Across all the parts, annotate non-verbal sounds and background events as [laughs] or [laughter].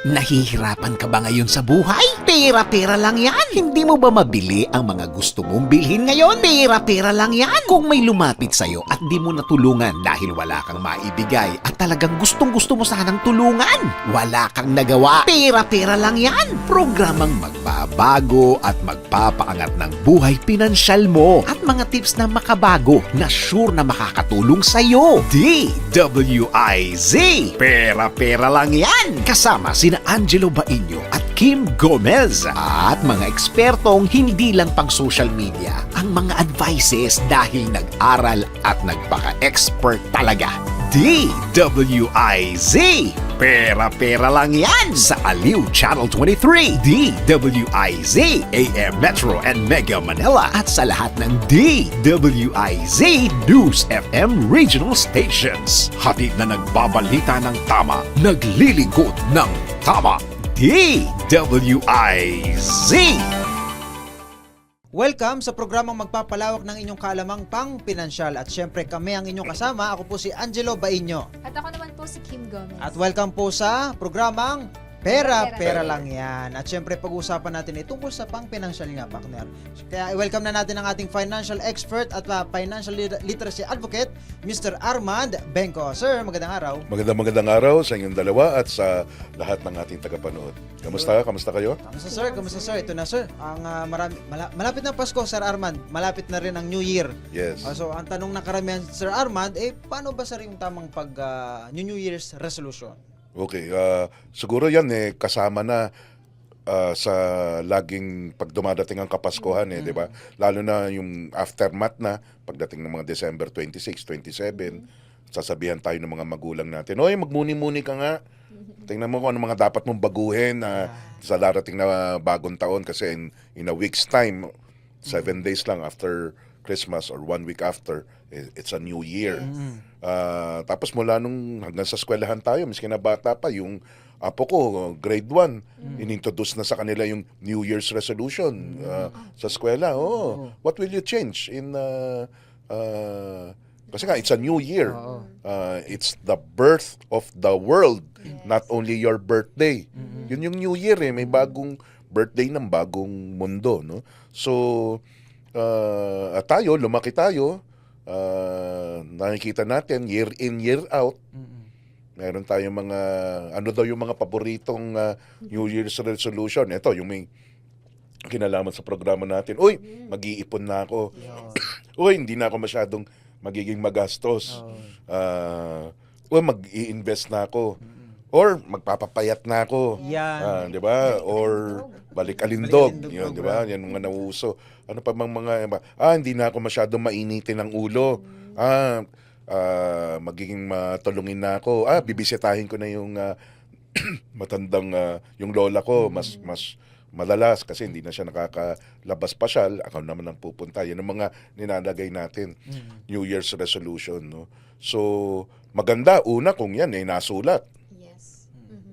Nahihirapan ka ba ngayon sa buhay? Pera-pera lang yan. Hindi mo ba mabili ang mga gusto mong bilhin ngayon? Pera-pera lang yan. Kung may lumapit sa'yo at di mo natulungan dahil wala kang maibigay at talagang gustong-gusto mo sanang tulungan, wala kang nagawa. Pera-pera lang yan. Programang magbabago at magpapaangat ng buhay pinansyal mo at mga tips na makabago na sure na makakatulong sa'yo. DWIZ. Pera-pera lang yan. Kasama sina Angelo Bainyo at Kim Gomez at mga ekspertong hindi lang pang social media ang mga advices dahil nag-aral at nagpaka-expert talaga. DWIZ. Pera-pera lang yan sa Aliw Channel 23, DWIZ, AM Metro and Mega Manila at sa lahat ng DWIZ News FM regional stations. Hatid na nagbabalita ng tama, naglilingkod ng tama. DWIZ. Welcome sa programang magpapalawak ng inyong kalamang pang pinansyal at syempre kami ang inyong kasama. Ako po si Angelo Bainyo. At ako naman po si Kim Gomez. At welcome po sa programang Pera, Pera, lang yan. At syempre pag-uusapan natin ay tungkol sa pang pinansyal nga, partner. Kaya welcome na natin ang ating financial expert at uh, financial lit- literacy advocate, Mr. Armand Benko. Sir, magandang araw. Magandang magandang araw sa inyong dalawa at sa lahat ng ating tagapanood. Kamusta? Kamusta kayo? Kamusta sir? Kamusta sir? Ito na sir. Ang ah, marami, mala- malapit na Pasko, Sir Armand. Malapit na rin ang New Year. Yes. Ah, so, ang tanong ng karamihan, Sir Armand, eh, paano ba sir yung tamang pag ah, New Year's resolution? Okay. ah, siguro yan eh kasama na ah, sa laging pag dumadating ang Kapaskuhan eh, di ba? Lalo na yung aftermath na pagdating ng mga December 26, 27, sasabihan tayo ng mga magulang natin, Oy, magmuni-muni ka nga. Tingnan mo kung ano mga dapat mong baguhin na sa darating na bagong taon kasi in, in a week's time, seven days lang after Christmas or one week after, i- it's a new year. Ah, tapos mula nung hanggang sa eskwelahan tayo, miski na bata pa, yung apo ko, grade 1, inintroduce na sa kanila yung New Year's resolution ah, sa eskwela. Oh, what will you change in uh, uh, kasi nga, it's a new year. Uh, it's the birth of the world, not only your birthday. Yun yung new year eh. May bagong birthday ng bagong mundo. No? So, uh, at tayo, lumaki tayo, uh, nakikita natin year in, year out, meron tayong mga, ano daw yung mga paboritong uh, New Year's resolution. Ito, yung may kinalaman sa programa natin. Uy, mag-iipon na ako. [coughs] Uy, hindi na ako masyadong magiging magastos. Ah, uy, mag-i-invest na ako. Or magpapapayat na ako. Yan. Ah, 'di ba? Or balik alindog, 'yun, 'di ba? Yan mga nauuso. Ano pa bang mga ah hindi na ako masyadong mainitin ng ulo. Ah, ah, magiging matulungin na ako. Ah, bibisitahin ko na yung ah, [clears throat] matandang ah, yung lola ko mas mas madalas kasi hindi na siya nakakalabas pasyal ako naman ang pupunta yan ang mga ninalagay natin New Year's resolution no so maganda una kung yan eh nasulat.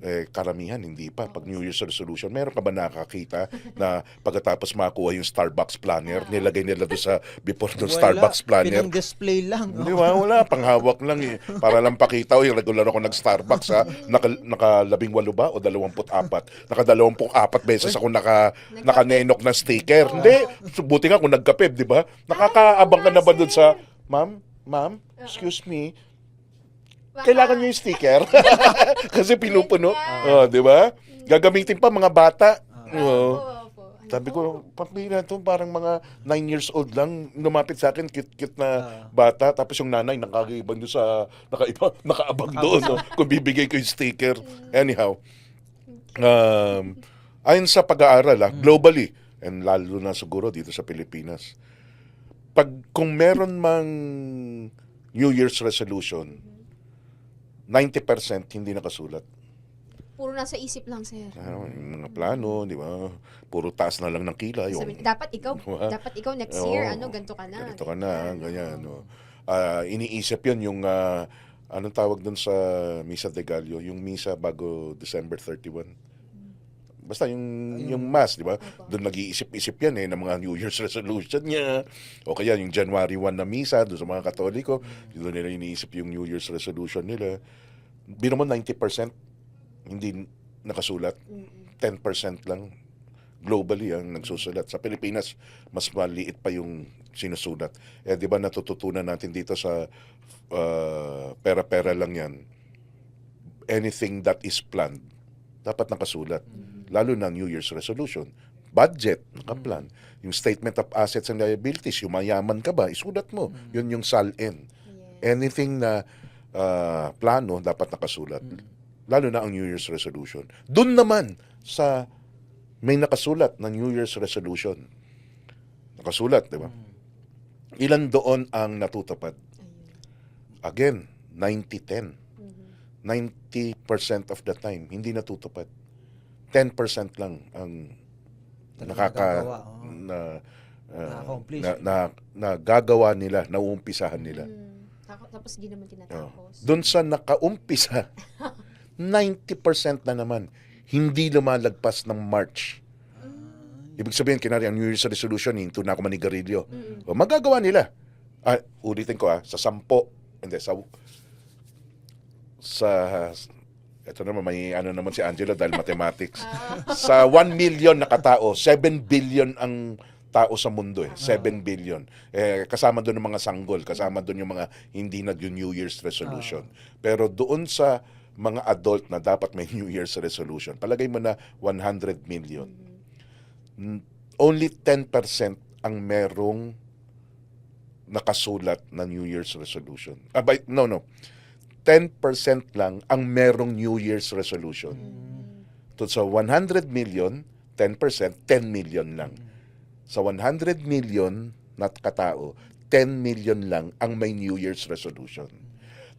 Eh, karamihan hindi pa. Pag New Year's resolution, meron ka ba nakakita na pagkatapos makuha yung Starbucks planner, nilagay nila doon sa before ng Starbucks planner? Pinang-display lang. Di ba? Wala. Panghawak lang eh. Para lang pakita, yung regular ako nag-Starbucks ha. Naka, naka labing walo ba o dalawamput apat? Naka dalawampung apat beses ako naka, nakanenok na sticker. Hindi. Buti nga kung nagkapib, di ba? Nakakaabang ka na ba doon sa, ma'am, ma'am, excuse me, kailangan nyo yung sticker. [laughs] Kasi pinupuno. Oh, di ba? Gagamitin pa mga bata. Oo. Opo. Sabi ko, pambira to, parang mga 9 years old lang, lumapit sa akin, cute-cute na bata, tapos yung nanay nakaibang doon sa, nakaiba, [laughs] nakaabang doon, no? kung bibigay ko yung sticker. Anyhow, um, ayon sa pag-aaral, ah, globally, and lalo na siguro dito sa Pilipinas, pag kung meron mang New Year's resolution, 90% hindi nakasulat. Puro nasa isip lang, sir. Ano, yung mga plano, di ba? Puro taas na lang ng kilay. Sabi, Yung, dapat ikaw, [laughs] Diba? dapat ikaw next Oo. year, ano, ganito ka na. ganito ka na, ganyan. No? Ah, iniisip yun yung, ah, anong tawag dun sa Misa de Gallo? Yung misa bago December 31. Basta yung, yung mass, di ba? Doon nag-iisip-isip yan eh, ng mga New Year's resolution niya. O kaya yung January 1 na misa, doon sa mga Katoliko, doon nila iniisip yung New Year's resolution nila. Bino mo 90%, hindi nakasulat. Mm-mm. 10% lang globally ang nagsusulat. Sa Pilipinas, mas maliit pa yung sinusulat. Eh, di ba natututunan natin dito sa uh, pera-pera lang yan, anything that is planned, dapat nakasulat. Lalo na New Year's resolution. Budget, nakaplan. Yung statement of assets and liabilities, yung mayaman ka ba, isulat mo. Yun yung. Yes. Anything na ah, plano, dapat nakasulat. Lalo na ang New Year's resolution. Doon naman sa may nakasulat na New Year's resolution. Nakasulat, di ba? Ilan doon ang natutupad? Again, 90-10. Mhm. 90% of the time, hindi natutupad. 10% lang ang Talagang nakaka na, ah, Na-accomplish. na, na, na gagawa nila, nauumpisahan nila. Mm. Tako- Tapos di naman Oh. tinatapos. Doon sa nakaumpisa, [laughs] 90% na naman hindi lumalagpas ng March. Ibig sabihin, kinari ang New Year's resolution, hinto na ako manigarilyo. O, magagawa nila. Ah, ulitin ko ah, sa sampo, hindi, sa, sa, ito naman, may ano naman si Angelo dahil mathematics. sa 1 million na katao, 7 billion ang tao sa mundo eh. 7 billion. Eh, kasama doon yung mga sanggol, kasama doon yung mga hindi nag New Year's resolution. Pero doon sa mga adult na dapat may New Year's resolution, palagay mo na 100 million. Only 10% ang merong nakasulat na New Year's resolution. Ah, by, no, no. 10% lang ang merong New Year's resolution. To sa 100 million, 10%, 10 million lang. Sa 100 million na katao, 10 million lang ang may New Year's resolution.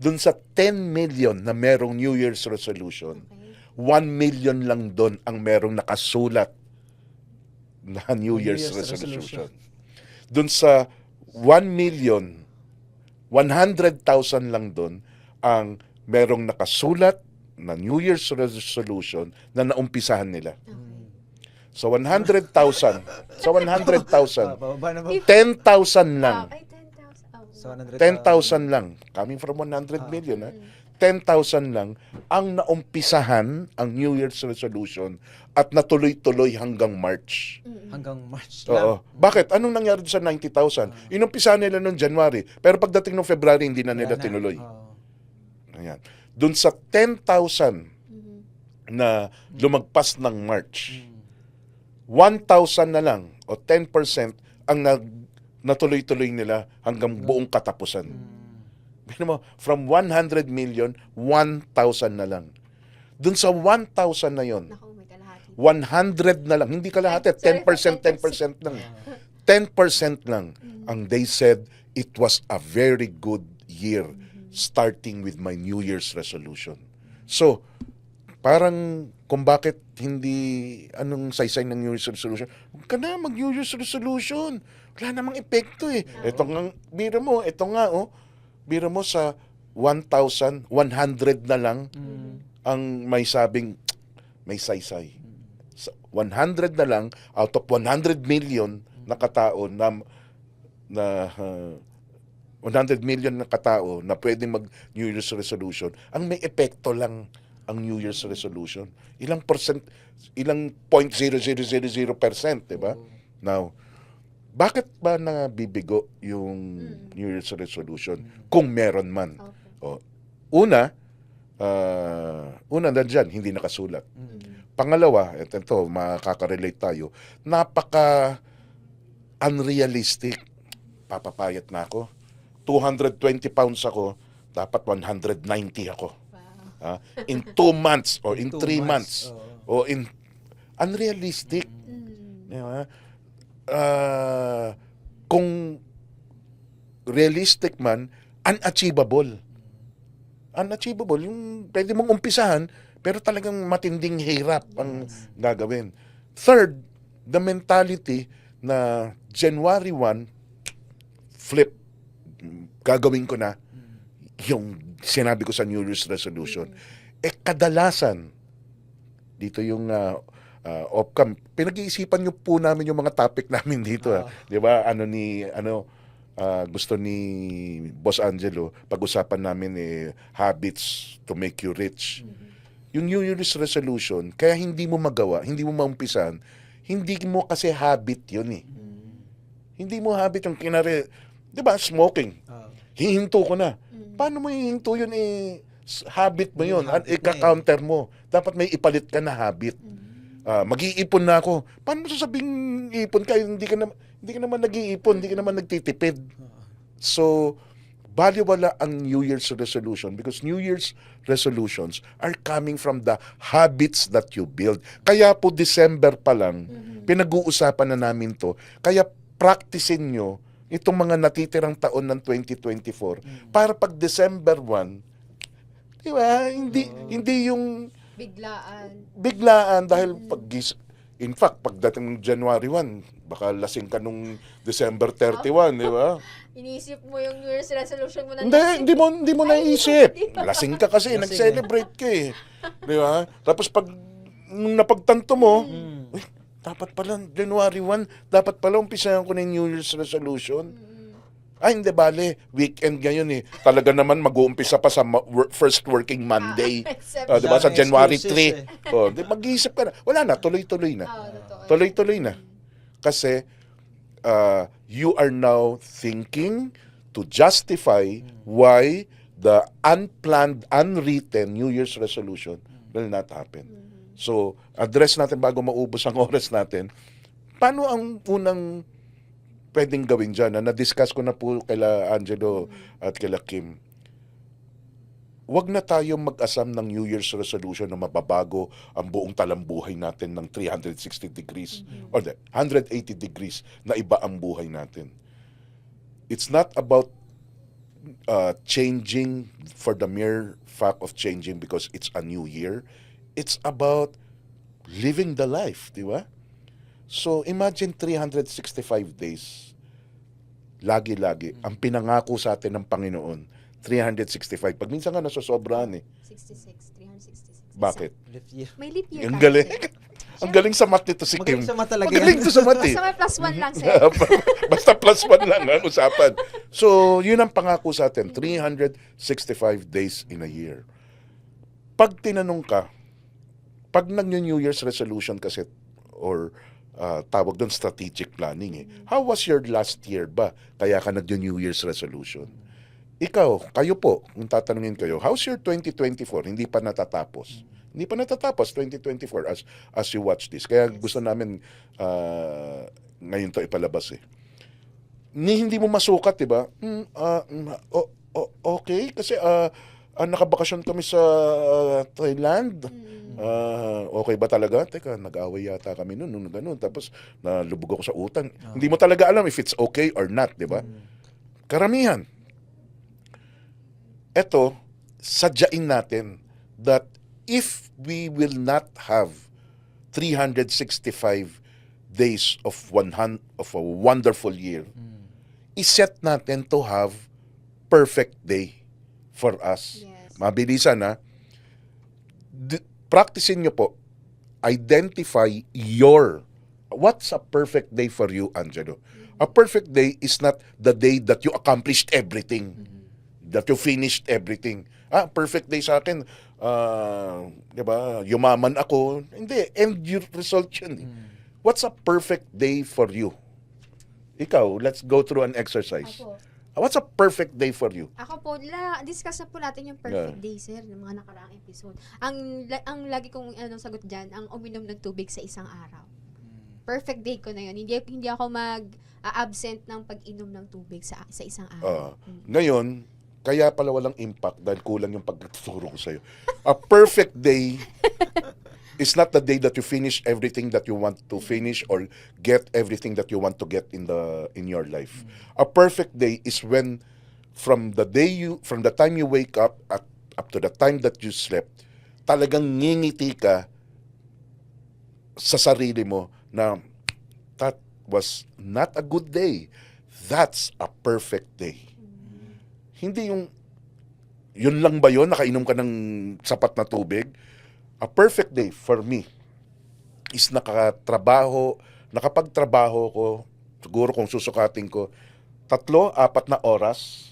Dun sa 10 million na merong New Year's resolution, Okay. 1 million lang doon ang merong nakasulat na New New Year's, Year's resolution. Doon sa 1 million, 100,000 lang doon ang merong nakasulat na New Year's resolution na naumpisahan nila. Sa 100,000, sa 100,000, Ah, [laughs] bababa na ba? 10,000 Ah, lang. ay, 10,000. Oh. So, 100,000. 10,000 lang. Coming from 100 million, ha? 10,000 lang ang naumpisahan ang New Year's resolution at natuloy-tuloy hanggang March. Hanggang March Oo. lang. Bakit? Anong nangyari sa 90,000? Inumpisahan nila noong January. Pero pagdating ng February, hindi na nila tinuloy. Oo. Ayan. Doon sa 10,000 Mhm. na lumagpas ng March, Mm. 1,000 na lang o 10% ang nag, natuloy-tuloy nila hanggang buong katapusan. Mm. Bino mo, from 100 million, 1,000 na lang. Doon sa 1,000 na yon, Naku, may kalahati. 100 na lang. Hindi kalahati, Ay, sorry, 10%, 10% lang. 10% lang. Ang they said, it was a very good year starting with my New Year's resolution. So, parang kung bakit hindi anong saysay ng New Year's resolution, huwag ka na mag New Year's resolution. Wala namang epekto eh. Ito nga, biro mo, ito nga oh, biro mo sa 1,100 na lang Mm. ang may sabing may saysay. Sa 100 na lang out of 100 million na katao na na uh, 100 million na katao na pwedeng mag New Year's resolution, ang may epekto lang ang New Year's resolution. Ilang percent, ilang 0.0000%, 'di ba? Now, bakit ba nabibigo yung New Year's resolution kung meron man? Okay. O, una, ah, una nandyan, hindi nakasulat. Mhm. Pangalawa, ito, ito makaka-relate tayo, napaka unrealistic. Papapayat na ako. 220 pounds ako, dapat 190 ako. Wow. Ha? In two months or in Two three months. Oo. O in unrealistic. Mm. Di ba? Ah, kung realistic man, unachievable. Unachievable. Yung pwede mong umpisahan, pero talagang matinding hirap ang gagawin. Third, the mentality na January 1, flip, gagawin ko na yung sinabi ko sa New Year's resolution. Eh, kadalasan, dito yung uh, uh, off-cam, pinag-iisipan nyo po namin yung mga topic [laughs] namin dito. ah. Di ba? Ano ni, ano, ah, gusto ni Boss Angelo, pag-usapan namin eh, habits to make you rich. yung New Year's resolution, kaya hindi mo magawa, hindi mo maumpisan, hindi mo kasi habit yun eh. Hindi mo habit yung kinare, di ba, smoking. Ah. Hihinto ko na. Mm. Paano mo hihinto yun eh, habit mo yun, at na eh. ika-counter mo. Dapat may ipalit ka na habit. Mm. Ah, mag-iipon na ako. Paano mo sasabing ipon ka? Hindi ka naman, hindi ka naman nag-iipon, hindi ka naman nagtitipid. So, baliwala ang New Year's resolution because New Year's resolutions are coming from the habits that you build. Kaya po December pa lang, pinag-uusapan na namin to. Kaya practicein nyo itong mga natitirang taon ng 2024 para pag December 1, di ba, hindi, hindi yung Biglaan. biglaan dahil pag gis- in fact pagdating ng January 1 baka lasing ka nung December 31 di ba? [laughs] Iniisip mo yung New Year's resolution mo na hindi hindi mo hindi mo Ay, naisip. lasing ka kasi nag-celebrate ka eh. Di ba? Tapos pag nung napagtanto mo Mm. "Uy, dapat pala January 1 dapat pala umpisahan ko na yung New Year's resolution Mm. ay, hindi bale. Weekend ngayon eh. Talaga naman mag-uumpisa pa sa ma- wor- first working Monday. [laughs] Ah, Ah, di ba? Sa Daming January excuses [laughs] 3. Oh, di, mag-iisip ka na. Wala na, tuloy-tuloy na. Ah, totoo. Tuloy-tuloy na. Kasi uh, you are now thinking to justify why the unplanned, unwritten New Year's resolution will not happen. So, address natin bago maubos ang [laughs] oras natin. Paano ang unang pwedeng gawin dyan? Na na-discuss ko na po kaila Angelo at kaila Kim. Huwag na tayo mag-asam ng New Year's resolution na mababago ang buong talambuhay natin ng 360 degrees or the 180 degrees na iba ang buhay natin. It's not about uh, changing for the mere fact of changing because it's a new year. It's about living the life, di ba? So imagine 365 days. Lagi-lagi. Ang pinangako sa atin ng Panginoon, 365. Pag minsan nga nasosobrahan eh. 66, 366. Bakit? Year. May leap year Ang galing. [laughs] Ang galing sa math nito si Kim. Magaling sa mata talaga Magaling to sa math eh. [laughs] Basta may plus one lang, sir. [laughs] Basta plus one lang ang usapan. So, yun ang pangako sa atin. 365 days in a year. Pag tinanong ka, pag nag-New Year's resolution kasi, or uh, tawag doon strategic planning eh. How was your last year ba? Kaya ka nag-New Year's resolution. Ikaw, kayo po, kung tatanungin kayo, how's your 2024? Hindi pa natatapos. Hindi pa natatapos 2024 as as you watch this. Kaya gusto namin uh, ngayon to ipalabas eh. Ni hindi mo masukat, 'di ba? Mm, ah, mm, o- o- okay kasi ah ah, nakabakasyon kami sa ah, Thailand. Ah, okay ba talaga? Teka, nag-away yata kami noon, nung ganun. Tapos nalubog ako sa utang. Hindi mo talaga alam if it's okay or not, 'di ba? Karamihan. Ito, sadyain natin that if we will not have 365 days of one hun- of a wonderful year, iset natin to have perfect day for us. Yes. Mabilisan ha. D- practicein nyo po. Identify your what's a perfect day for you, Angelo? A perfect day is not the day that you accomplished everything. That you finished everything. Ah, perfect day sa akin. ah, 'di ba? Yumaman ako. Hindi, end year result 'yun. eh. What's a perfect day for you? Ikaw, let's go through an exercise. Ako. What's a perfect day for you? Ako po, la, discuss na po natin yung perfect day, sir, ng mga nakaraang episode. Ang, la- ang lagi kong ano, sagot dyan, ang uminom ng tubig sa isang araw. Perfect day ko na yun. Hindi, hindi ako mag-absent ng pag-inom ng tubig sa, sa isang Ah, araw. Mm. ngayon, kaya pala walang impact dahil kulang yung pagtuturo ko sa'yo. A perfect day [laughs] is not the day that you finish everything that you want to finish or get everything that you want to get in the in your life. A perfect day is when from the day you from the time you wake up at up to the time that you slept, talagang ngingiti ka sa sarili mo na that was not a good day. That's a perfect day. Hindi yung yun lang ba yun? Nakainom ka ng sapat na tubig? A perfect day for me is nakatrabaho, nakapagtrabaho ko, siguro kung susukatin ko, tatlo, apat na oras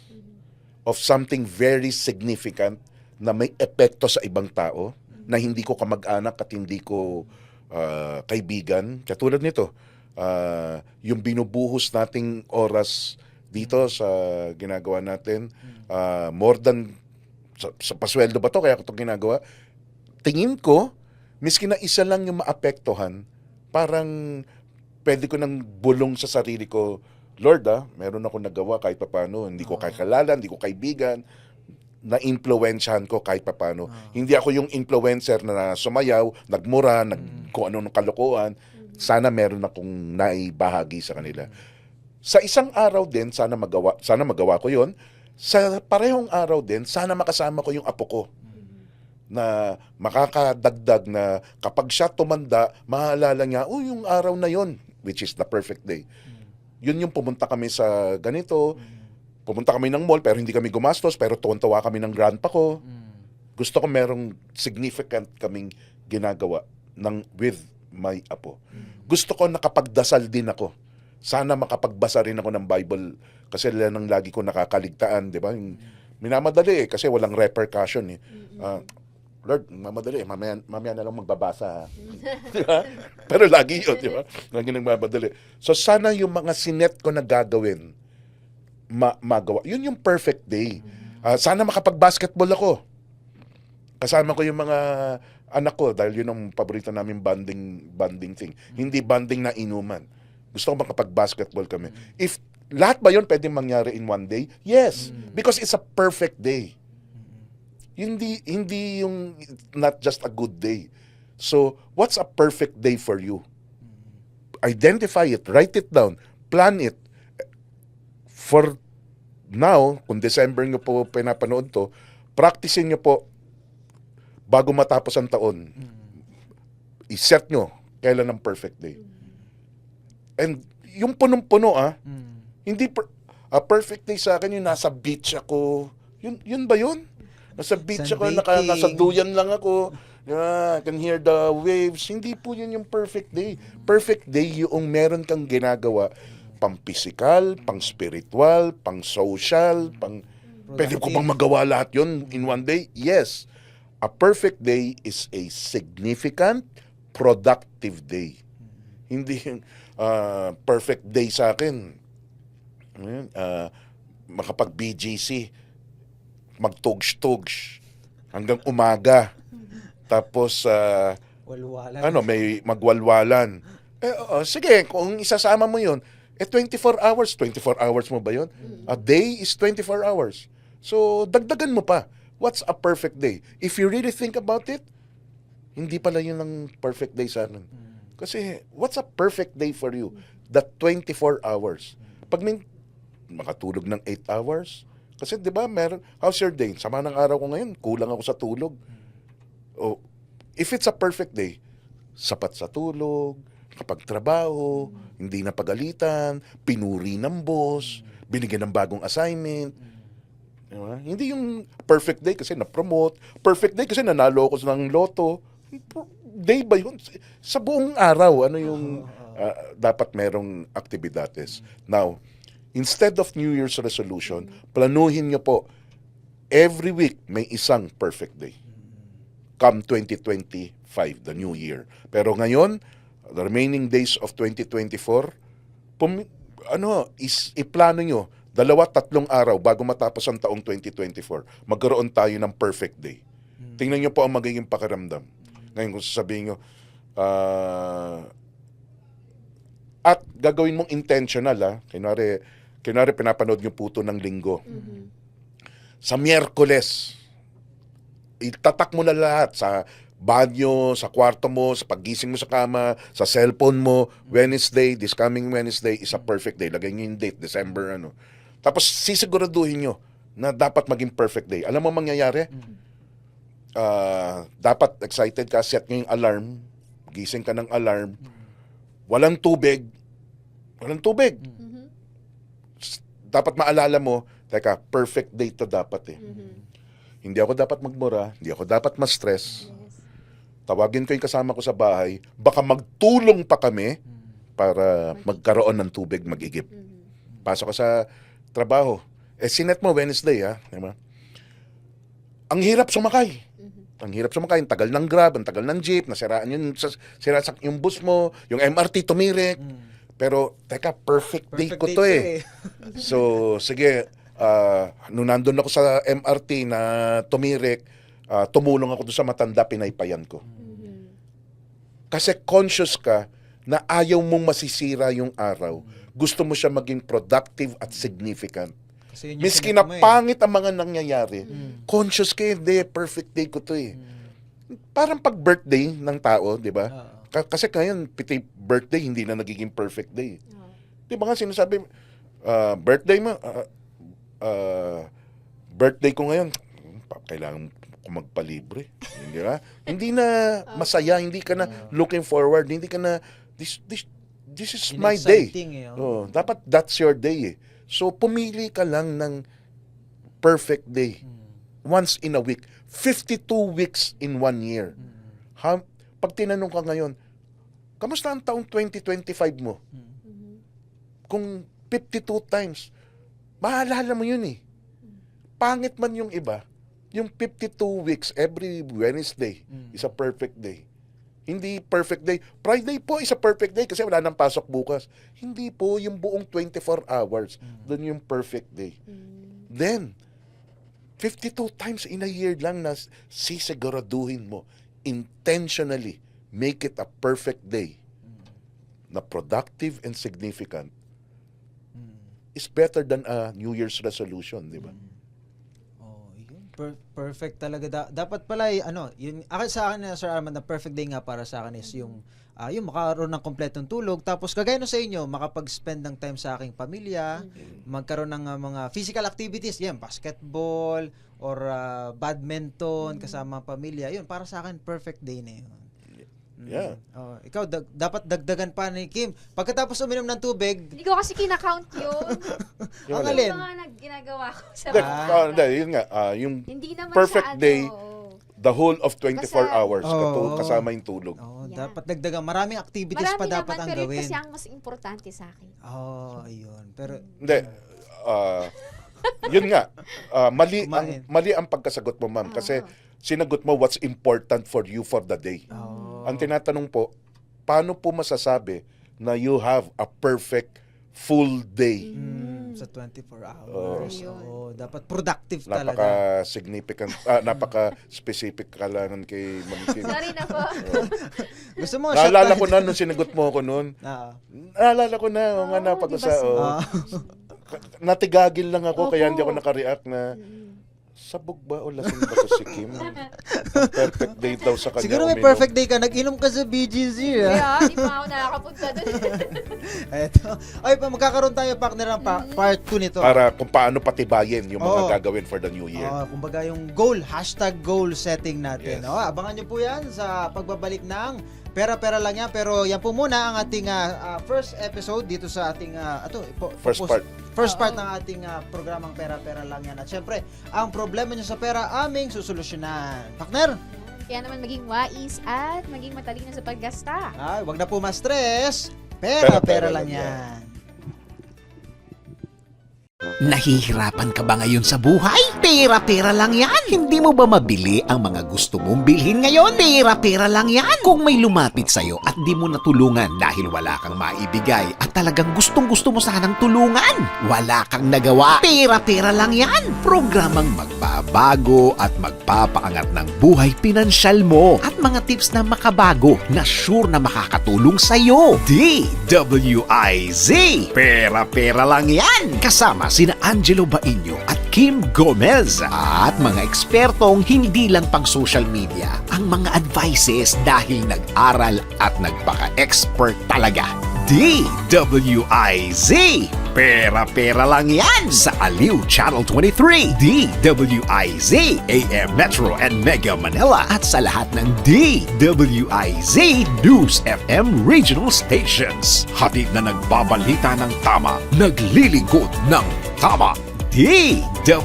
of something very significant na may epekto sa ibang tao. na hindi ko kamag-anak at hindi ko ah, kaibigan. Katulad nito, ah, yung binubuhos nating oras dito sa ginagawa natin, ah, more than sa, sa pasweldo ba to kaya ko ito ginagawa? Tingin ko, miski na isa lang yung maapektuhan, parang pwede ko nang bulong sa sarili ko, Lord ah, meron ako nagawa kahit papano, hindi ko kakilala, hindi ko kaibigan, na-influensyahan ko kahit papano. Hindi ako yung influencer na sumayaw, nagmura, nag, kung ano ng kalokohan. Sana meron akong naibahagi sa kanila. Sa isang araw din, sana magawa, sana magawa ko yon Sa parehong araw din, sana makasama ko yung apo ko na makakadagdag na kapag siya tumanda, maalala niya, oh, yung araw na yon which is the perfect day. Yun yung pumunta kami sa ganito, pumunta kami ng mall pero hindi kami gumastos pero tuwan-tuwa kami ng grandpa ko. Gusto ko merong significant kaming ginagawa ng with my apo. Gusto ko nakapagdasal din ako. Sana makapagbasa rin ako ng Bible kasi yan ang lagi ko nakakaligtaan, di ba? Minamadali eh kasi walang repercussion eh. Ah, Lord, mamadali, mamaya, mamaya na lang magbabasa. ha?" [laughs] di ba? Pero lagi yun, di ba? Lagi nagmamadali. So sana yung mga sinet ko na gagawin, ma- magawa. Yun yung perfect day. Ah, sana makapag-basketball ako. Kasama ko yung mga anak ko dahil yun ang paborito namin banding banding thing. Hindi banding na inuman. Gusto ko makapag-basketball kami. If lahat ba yun pwedeng mangyari in one day? Yes. Because it's a perfect day. Hindi hindi yung not just a good day. So, what's a perfect day for you? Identify it, write it down, plan it. For now, kung December nyo po pinapanood to, practicein nyo po bago matapos ang taon. I-set nyo kailan ang perfect day. And yung punong-puno ah, hindi per- a perfect day sa akin yung nasa beach ako. Yun yun ba yun? Nasa beach ako, naka, nasa duyan lang ako. Yeah, I can hear the waves. Hindi po yun yung perfect day. Perfect day yung meron kang ginagawa pang physical, pang spiritual, pang social, pang Pwede ko bang magawa lahat yun in one day? Yes. A perfect day is a significant, productive day. Hindi yung ah, perfect day sa akin. Ayun, ah, makapag-BGC, magtugs-tugs hanggang umaga. Tapos, ah, Walwala. ano, may magwalwalan. Eh, oo, sige, kung isasama mo yun, eh 24 hours, 24 hours mo ba yun? A day is 24 hours. So, dagdagan mo pa. What's a perfect day? If you really think about it, hindi pala yun ang perfect day sa akin. Kasi, what's a perfect day for you? The 24 hours. Pag may makatulog ng 8 hours, kasi di ba, meron, how's your day? Sama ng araw ko ngayon, kulang ako sa tulog. Oh, if it's a perfect day, sapat sa tulog, kapagtrabaho, hindi na pagalitan, pinuri ng boss, binigyan ng bagong assignment. Di ba? Hindi yung perfect day kasi na-promote, perfect day kasi nanalo ako ng loto. Day ba yun? Sa buong araw, ano yung [laughs] ah, dapat merong aktibidades. Now, instead of New Year's resolution, planuhin nyo po, every week may isang perfect day come 2025, the new year. Pero ngayon, the remaining days of 2024, pum- ano, is, iplano nyo, dalawa, tatlong araw bago matapos ang taong 2024, magkaroon tayo ng perfect day. Tingnan nyo po ang magiging pakiramdam. Ngayon, kung sasabihin nyo, ah, at gagawin mong intentional, ha? Kunwari, kunwari pinapanood nyo puto ng linggo. Sa Miyerkules, itatak mo na lahat sa banyo, sa kwarto mo, sa paggising mo sa kama, sa cellphone mo, Wednesday, this coming Wednesday is a perfect day. Lagay nyo yung date, December, ano. Tapos sisiguraduhin nyo na dapat maging perfect day. Alam mo ang mangyayari? Ah, dapat excited ka, set nyo yung alarm, gising ka ng alarm, walang tubig, walang tubig. Dapat maalala mo, teka, perfect day to dapat eh. Mhm. Hindi ako dapat magmura, hindi ako dapat ma-stress. Yes. Tawagin ko yung kasama ko sa bahay, baka magtulong pa kami para magkaroon ng tubig mag-igip. Mhm. Pasok ka sa trabaho. Eh, sinet mo Wednesday, ha? Di ba? Ang hirap sumakay. Mhm. ang hirap sumakay, ang tagal ng grab, ang tagal ng jeep, nasiraan yung, sa- sira sa- yung bus mo, yung MRT tumirik. Pero, teka, perfect, day Perfect ko day to ko eh. [laughs] So, sige, ah, nung nandun ako sa MRT na tumirik, ah, tumulong ako doon sa matanda, pinaypayan ko. Kasi conscious ka na ayaw mong masisira yung araw. Gusto mo siya maging productive at significant. Kasi yun Miski na eh. pangit ang mga nangyayari, conscious ka, hindi, perfect day ko to eh. Parang pag birthday ng tao, di ba? Oo. Ka- kasi ngayon, piti birthday, hindi na nagiging perfect day. Di ba nga sinasabi, ah, birthday mo, ah, ah, birthday ko ngayon, kailangan ko magpalibre. Hindi ba? hindi na [laughs] masaya, hindi ka na looking forward, hindi ka na, this, this, this is Yun my day. eh, oh. Oh, dapat that's your day eh. So, pumili ka lang ng perfect day. Once in a week. 52 weeks in one year. Ha? Pag tinanong ka ngayon, kamusta ang taong 2025 mo? Kung 52 times, maalala mo yun eh. Pangit man yung iba, yung 52 weeks every Wednesday is a perfect day. Hindi perfect day. Friday po is a perfect day kasi wala nang pasok bukas. Hindi po yung buong 24 hours. Doon yung perfect day. Then, 52 times in a year lang na sisiguraduhin mo intentionally make it a perfect day na productive and significant is better than a New Year's resolution, di ba? Yun. Per- perfect talaga. Da- dapat pala, y- ano, yun, akin sa akin, na, Sir Armand, na perfect day nga para sa akin is yung, ah yung makaroon ng kompletong tulog. Tapos, kagaya no sa inyo, makapag-spend ng time sa aking pamilya, magkaroon ng ah, mga physical activities, yan, basketball, or ah, badminton, kasama ang pamilya. Yun, para sa akin, perfect day na yun. Yeah. Oh, ikaw, dag- dapat dagdagan pa ni Kim. Pagkatapos uminom ng tubig, Hindi ko kasi kinakount yun. [laughs] Yung Ang alin? alin? Yung mga nag- ginagawa ko sa Hindi, Ah. ah, hindi, yun nga, ah, yung Hindi naman Perfect siya, day. ano, the whole of 24 Basta- hours, Oo. katu- kasama yung tulog. oh, Yeah. dapat dagdagan. Maraming activities Marami pa dapat naman, ang pero yun gawin. kasi ang mas importante sa akin. Oh, ayun. Pero, Hindi. ah, yun nga. ah, mali Kumain. ang mali ang pagkasagot mo, ma'am, kasi Oo. sinagot mo what's important for you for the day. oh, Ang tinatanong po, paano po masasabi na you have a perfect full day? mm, sa 24 hours. Ayun. Oh, dapat productive talaga. Napaka-significant, ah, napaka-specific ka lang kay Ma'am Kim. Sorry na po. Gusto mo, Naalala shot- ko na nung sinagot mo ako noon. Ah, Naalala ko na, o nga Oo, na, di ba, oh, ah, natigagil lang ako, kaya hindi ako naka-react na, sabog ba o lasing ba to si Kim? [laughs] perfect day daw sa kanya. siguro may uminom. perfect day ka. Nag-inom ka sa BGC. Ah. Kaya, di pa ako nakakapunta doon. [laughs] Eto. Ay, pa magkakaroon tayo partner ng pa- part 2 nito. Para kung paano patibayin yung mga Oo. gagawin for the new year. Oh, kumbaga yung goal, hashtag goal setting natin. Yes. Oh, abangan nyo po yan sa pagbabalik ng pera-pera lang yan. Pero yan po muna ang ating ah, ah, first episode dito sa ating, ah, ato, po, First focus- part. First part ng ating ah, programang pera-pera lang yan. At syempre, ang problema nyo sa pera, aming susolusyonan. Partner, Kaya naman maging wais at maging matalino sa paggasta. ay, wag na po ma-stress. Pera-pera lang yan. Nahihirapan ka ba ngayon sa buhay? Pera-pera lang yan. Hindi mo ba mabili ang mga gusto mong bilhin ngayon? Pera-pera lang yan. Kung may lumapit sa'yo at di mo natulungan dahil wala kang maibigay at talagang gustong-gusto mo sanang tulungan, wala kang nagawa. Pera-pera lang yan. Programang magbabago at magpapaangat ng buhay pinansyal mo at mga tips na makabago na sure na makakatulong sa'yo. DWIZ. Pera-pera lang yan. Kasama sina Angelo Bainyo at Kim Gomez at mga ekspertong hindi lang pang social media ang mga advices dahil nag-aral at nagpaka-expert talaga. DWIZ. Pera-pera lang yan sa Aliw Channel 23, DWIZ, AM Metro and Mega Manila at sa lahat ng DWIZ News FM regional stations. Hatid na nagbabalita ng tama, naglilingkod ng tama. DWIZ.